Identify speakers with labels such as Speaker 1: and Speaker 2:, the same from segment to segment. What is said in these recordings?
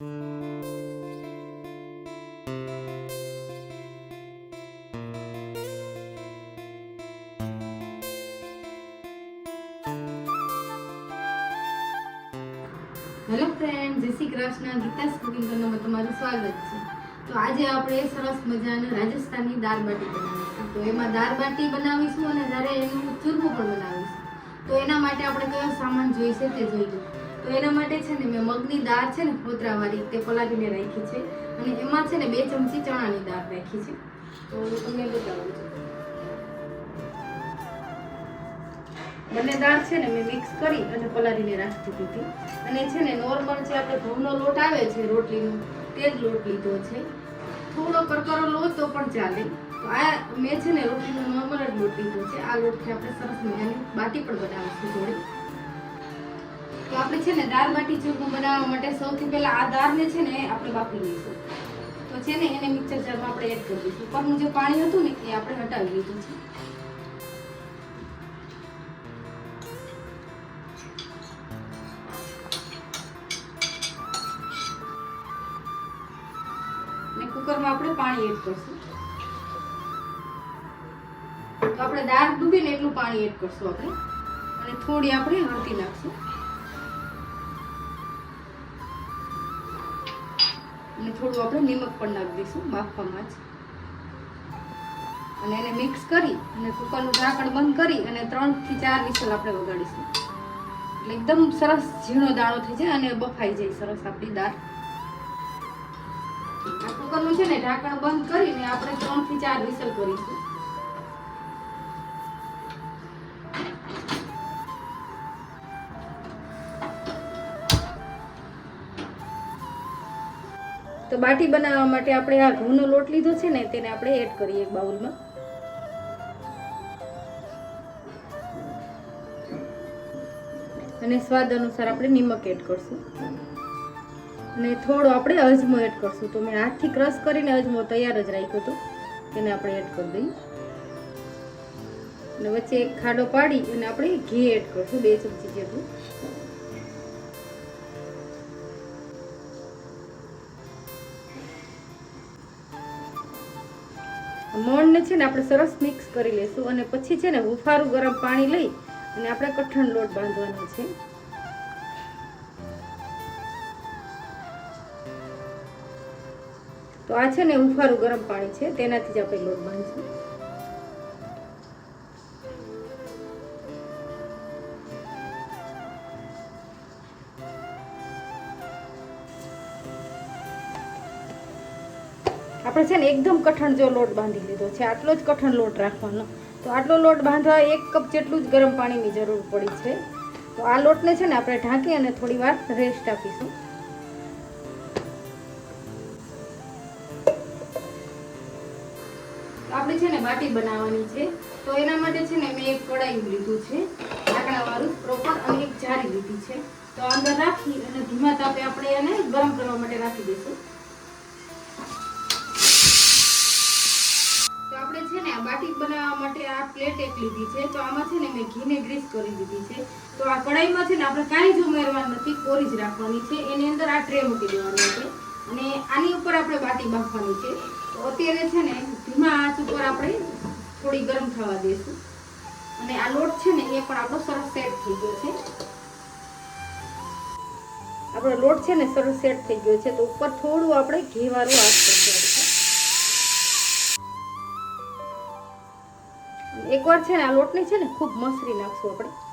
Speaker 1: Hello friend જય Shri Krishna. Geeta's cooking તમારું સ્વાગત છે. તો આજે આપણે સરસ મજાની રાજસ્થાની દાળ બાટી બનાવીશું. તો એમાં દાળ બાટી બનાવીશું અને જ્યારે એનું ચૂરમું પણ બનાવીશું. તો એના માટે આપણે કયો સામાન જોઈશે તે જોઈ તો એના માટે છે ને મેં મગની દાળ છે ને ફોતરાવાળી તે પલાળીને રાખી છે. અને એમાં છે ને બે ચમચી ચણાની દાળ રાખી છે. તો હું તમને બતાવું છું. બંને દાળ છે ને મેં મિક્સ કરી અને પલાળીને રાખી દીધી. અને છે ને નોર્મલ જે આપણે ઘઉંનો લોટ આવે છે, રોટલીનો, તે જ લોટ લીધો છે. થોડો કરકરો લો તો પણ ચાલે. તો આ મેં છે ને રોટલીનો નોર્મલ જ લોટ લીધો છે. આ લોટથી આપણે સરસ મજાની બાટી પણ બનાવીશું જોડે. તો આપણે છે ને દાળ બાટી ચૂરમું બનાવવા માટે સૌથી પહેલાં આ દાળને છે ને આપણે બાફી લઈશું. તો છે ને એને મિક્સર જારમાં આપણે એડ કરી દઈશું. ઉપરનું જે પાણી હતું ને એ આપણે હટાવી લીધું છે. કુકરમાં આપણે પાણી એડ કરશું. તો આપણે દાળ ડૂબે એટલું પાણી એડ કરશું આપણે. અને થોડી આપણે હળદી નાખશું. અને થોડું આપણે નિમક પણ નાખી દઈશું બાફવામાં જ. અને એને મિક્સ કરી અને કુકરનું ઢાંકણ બંધ કરી અને ત્રણથી ચાર વિસલ આપણે વગાડીશું. એટલે એકદમ સરસ ઝીણો દાણો થઈ જાય અને બફાઈ જાય સરસ આપણી દાળ. આ કુકરનું છે ને ઢાંકણ બંધ કરીને આપણે ત્રણથી ચાર વિસલ કરીશું. તો બાટી બનાવવા માટે આપણે આ ઘઉંનો લોટ લીધો છે ને તેને આપણે એડ કરીએ એક બાઉલમાં. અને સ્વાદ અનુસાર આપણે નિમક એડ કરશું. અને થોડો આપણે અજમો એડ કરશું. તો મેં હાથથી ક્રશ કરીને અજમો તૈયાર જ રાખ્યો હતો. તેને આપણે એડ કરી દઈએ. અને વચ્ચે એક ખાડો પાડી અને આપણે ઘી એડ કરશું, બે ચમચી જેટલું. મોણને છે ને આપણે સરસ મિક્સ કરી લઈશું અને પછી છે ને હુફારું ગરમ પાણી લઈ અને આપણે કઠણ લોટ બાંધવાનો છે. તો આ છે ને ઉફારું ગરમ પાણી છે, તેનાથી જ આપણે લોટ બાંધીશું. આપણે છે ને એકદમ કઠણ જો લોટ બાંધી લીધો છે, આટલો જ કઠણ લોટ રાખવાનો. તો આટલો લોટ બાંધવા એક કપ જેટલું જ ગરમ પાણીની જરૂર પડી છે. તો આ લોટને છે ને આપણે ઢાંકી અને થોડી વાર રેસ્ટ આપીશું. આપણે છે ને બાટી બનાવવાની છે. તો એના માટે છે ને મેં એક કડાઈ લીધું છે. ઢાંકણાવાળું પ્રોપર અને એક જારી લીધી છે. તો અંદર રાખી અને ધીમા તાપે આપણે એને ગરમ કરવા માટે રાખી દઈશું. તો આપણે છે ને બાટી બનાવવા માટે આ પ્લેટ એક લીધી છે. તો આમાં છે ને મેં ઘીને ગ્રીસ કરી દીધી છે. તો આ કડાઈમાં છે ને આપણે કાંઈ જ ઉમેરવાનું નથી, કોરી જ રાખવાની છે. એની અંદર આ ટ્રે મૂકી દેવાની છે. અને આની ઉપર આપણે બાટી બાફવાની છે. તો અત્યારે છે ને ધીમા આંચ ઉપર આપણે થોડી ગરમ થવા દઈશું. અને આ લોટ છે ને એ પણ આપણો સરસ સેટ થઈ ગયો છે. આપણો લોટ છે ને સરસ સેટ થઈ ગયો છે. તો ઉપર થોડું આપણે ઘી વાળું આંચ કરશું એકવાર છે ને આ લોટને છે ને ખૂબ મસરી નાખશું આપણે.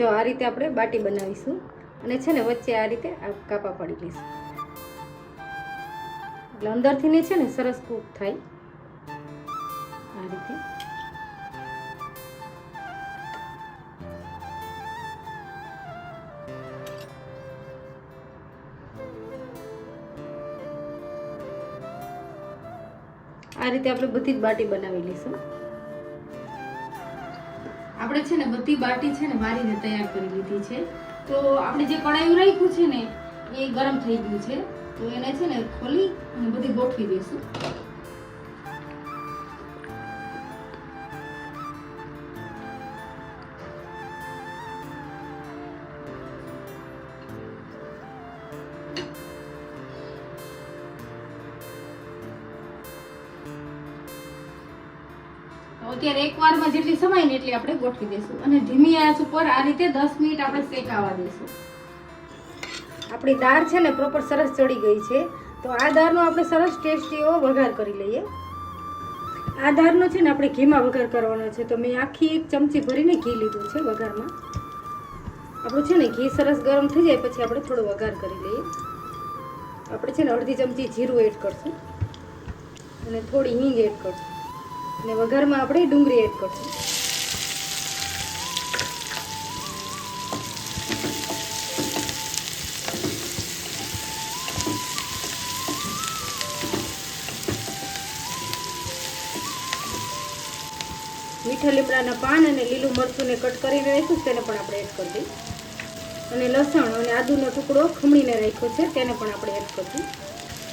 Speaker 1: જો આ રીતે આપણે બાટી બનાવીશું અને છે ને વચ્ચે આ રીતે આ કાપા પાડી લઈશું એટલે અંદરથી ને છે ને સરસ કૂક થાય. આ રીતે. આ રીતે આપણે બધી જ બાટી બનાવી લઈશું. આપણે છે ને બધી બાટી છે ને વારીને તૈયાર કરી લીધી છે. તો આપણે જે કડાયું રાખ્યું છે ને, એ ગરમ થઈ ગયું છે. તો એને છે ને ખોલી અને બધી ગોઠવી દઈશું. અત્યારે એક વારમાં જેટલી સમાય ને એટલી આપણે ગોઠવી દઈશું. અને ધીમી આંચ ઉપર આ રીતે દસ મિનિટ આપણે શેકાવા દઈશું. આપણી દાળ છે ને પ્રોપર સરસ ચડી ગઈ છે. તો આ દાળનો આપણે સરસ ટેસ્ટી એવો વઘાર કરી લઈએ. આ દાળનો છે ને આપણે ઘીમાં વઘાર કરવાનો છે. તો મેં આખી એક ચમચી ભરીને ઘી લીધું છે વઘારમાં. આપણું છે ને ઘી સરસ ગરમ થઈ જાય પછી આપણે થોડો વઘાર કરી લઈએ. આપણે છે ને અડધી ચમચી જીરું એડ કરશું. અને થોડી હિંગ એડ કરશું. અને વઘારમાં આપણે ડુંગળી એડ કરશું. મીઠા લીમડાના પાન અને લીલું મરચુંને કટ કરીને રાખ્યું તેને પણ આપણે એડ કરી દઈએ અને લસણ અને આદુનો ટુકડો ખમણીને રાખ્યો છે, તેને પણ આપણે એડ કરશું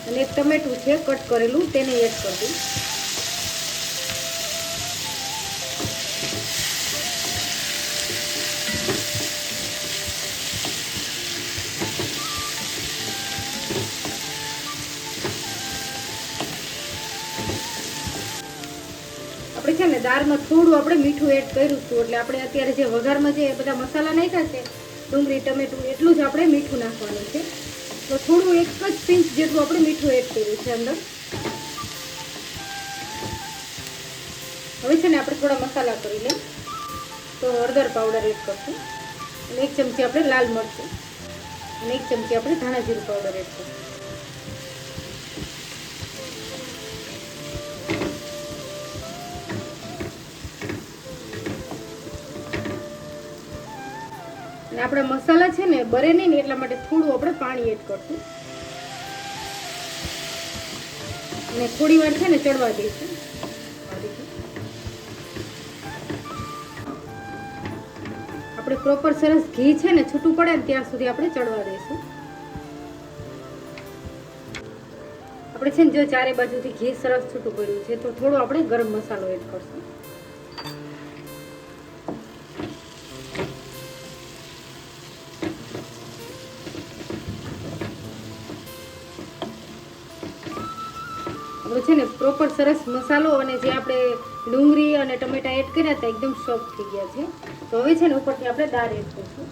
Speaker 1: અને એક ટમેટું છે, કટ કરેલું, તેને એડ કરી દઈએ દાળમાં થોડું આપણે મીઠું એડ કર્યું હતું, એટલે આપણે અત્યારે જે વઘારમાં જે બધા મસાલા નાખ્યા છે, ડુંગળી, ટમેટું, એટલું જ આપણે મીઠું નાખવાનું છે. તો થોડું એક જ પિંચ જેટલું આપણે મીઠું એડ કર્યું છે અંદર. હવે છે ને આપણે થોડા મસાલા કરી લઈએ. તો હળદર પાવડર એડ કરશું. અને એક ચમચી આપણે લાલ મરચું. અને એક ચમચી આપણે ધાણા જીરું પાવડર એડ કરશું. અને આપણા મસાલા છે ને બરે નહીં ને એટલા માટે થોડું આપણે પાણી એડ કરશું. અને થોડી વાર છે ને ચડવા દઈશું. આપણે પ્રોપર સરસ ઘી છે ને છૂટું પડે ને ત્યાં સુધી આપણે ચડવા દઈશું. આપણે છે ને જો ચારે બાજુથી ઘી સરસ છૂટું પડ્યું છે, તો થોડો આપણે ગરમ મસાલો એડ કરશું. પ્રોપર સરસ મસાલો અને જે આપણે ડુંગળી અને ટમેટા એડ કર્યા હતા, એકદમ સોફ્ટ થઈ ગયા છે. તો હવે છે ને ઉપરથી આપણે દાળ એડ કરીશું.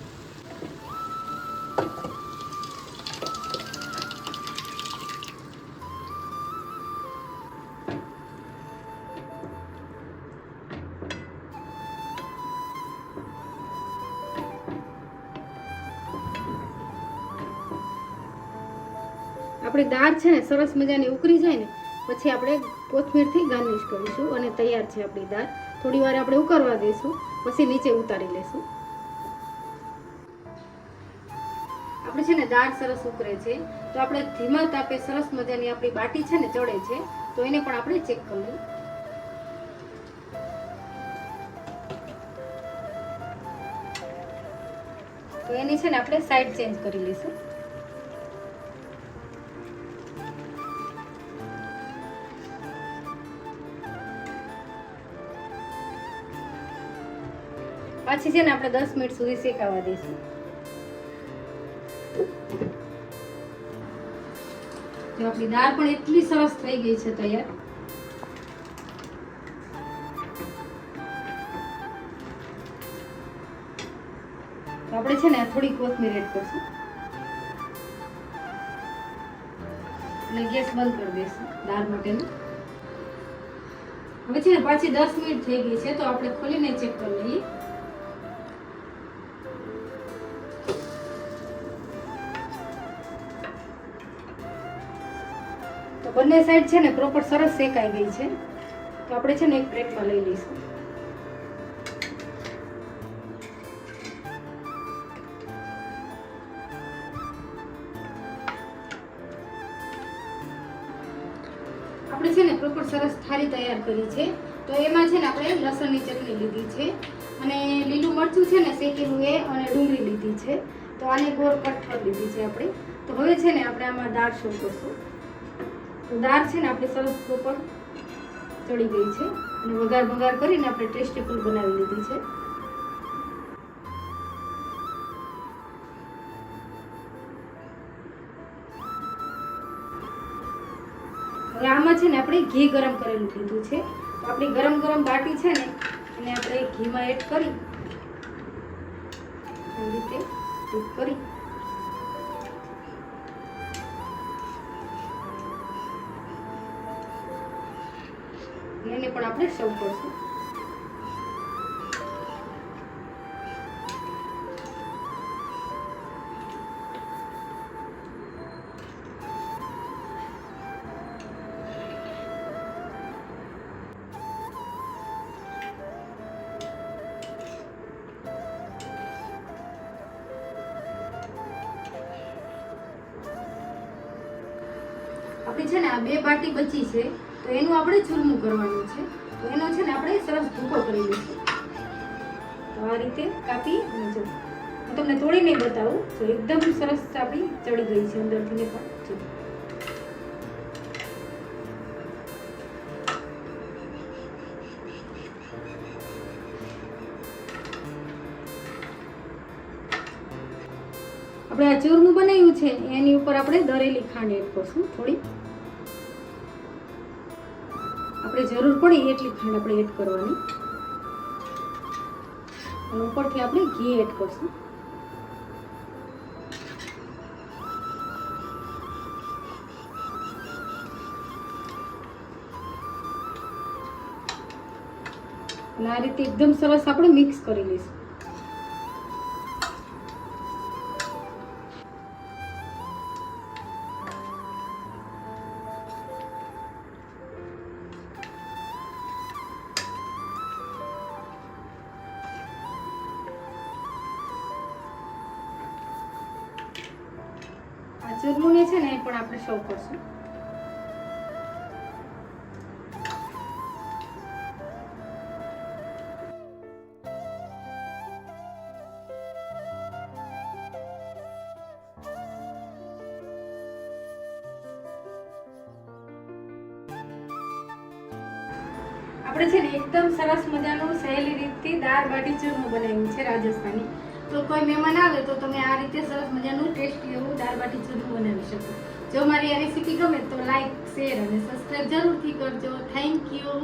Speaker 1: આપણી દાળ છે ને સરસ મજાની ઉકળી જાય ને પછી આપણે કોથમીરથી ગાર્નિશ કરીશું અને તૈયાર છે આપણી દાળ. થોડી વાર આપણે ઉકળવા દઈશું, પછી નીચે ઉતારી લેશું. આપણે છે ને દાળ સરસ ઉકળે છે. તો આપણે ધીમા તાપે સરસ મજાની આપણી બાટી છે ને ચડે છે, તો એને પણ આપણે ચેક કરી લઈએ. તો એની છે ને આપણે સાઈડ ચેન્જ કરી લઈશું. પાછી છે ને આપણે દસ મિનિટ સુધી શેકાવા દઈશું. જો આપણી દાળ પણ એટલી સરસ થઈ ગઈ છે તૈયાર. આપણે છે ને થોડી કોથમીર એડ કરશું. અને ગેસ બંધ કરી દઈશું દાળ માટેનું. હવે છે ને પાછી દસ મિનિટ થઈ ગઈ છે, તો આપણે ખોલીને ચેક કરી લઈએ. બંને સાઈડ છે ને પ્રોપર સરસ શેકાઈ ગઈ છે. તો આપણે છે ને એક પ્લેટમાં લઈ લઈશું. આપણે છે ને પ્રોપર સરસ થાળી તૈયાર કરી છે. તો એમાં છે ને આપણે લસણની ચટણી લીધી છે. અને લીલું મરચું છે ને શેકેલું એ અને ડુંગળી લીધી છે. તો આને ગોળ કઠર લીધી છે આપણે. તો હવે છે ને આપણે આમાં દાળ શો કરશું દાળ છે ને આપણે સરસ પ્રોપર ચડી ગઈ છે. અને વઘાર વઘાર કરીને આપણે ટેસ્ટીફુલ બનાવી લીધી છે. હવે આમાં છે ને આપણે ઘી ગરમ કરેલું લીધું છે. તો આપણી ગરમ ગરમ બાટી છે ને, એને આપણે ઘીમાં એડ કરી, આવી રીતે કરી. પણ આપણે સર્વ કરશું. આપણી છે ને આ બે બાટી બચી છે, તો એનું આપણે ચૂરમું કરવાનું. એનો છે ને આપણે સરસ ભૂકો કરી લઈશું. તો આ રીતે કાપી અને જો, હું તમને તોડીને બતાવું, તો એકદમ સરસ આપણી ચડી ગઈ છે અંદરથી ને પણ. જો. આપણે આ ચૂરમું બનાવ્યું છે, એની ઉપર આપણે દરેલી ખાંડ એડ કરશું થોડી આપણે જરૂર પડે એટલી ખાંડ આપણે એડ કરવાની. અને ઉપરથી આપણે ઘી એડ કરશું. અને આ રીતે એકદમ સરસ આપણે મિક્સ કરી લઈશું. ચૂરમુને છે ને એ પણ આપણે સર્વ કરશું. આપણે છે ને એકદમ સરસ મજાનું સહેલી રીતથી દાળ બાટી ચૂરમું બનાવ્યું છે રાજસ્થાની. તો કોઈ મહેમાન આવે તો તમે આ રીતે સરસ મજાનું ટેસ્ટી એવું દાળ બાટી ચૂરમું બનાવી શકો. જો મારી આ રેસીપી ગમે તો લાઈક શેર અને સબસ્ક્રાઈબ જરૂરથી કરજો. Thank you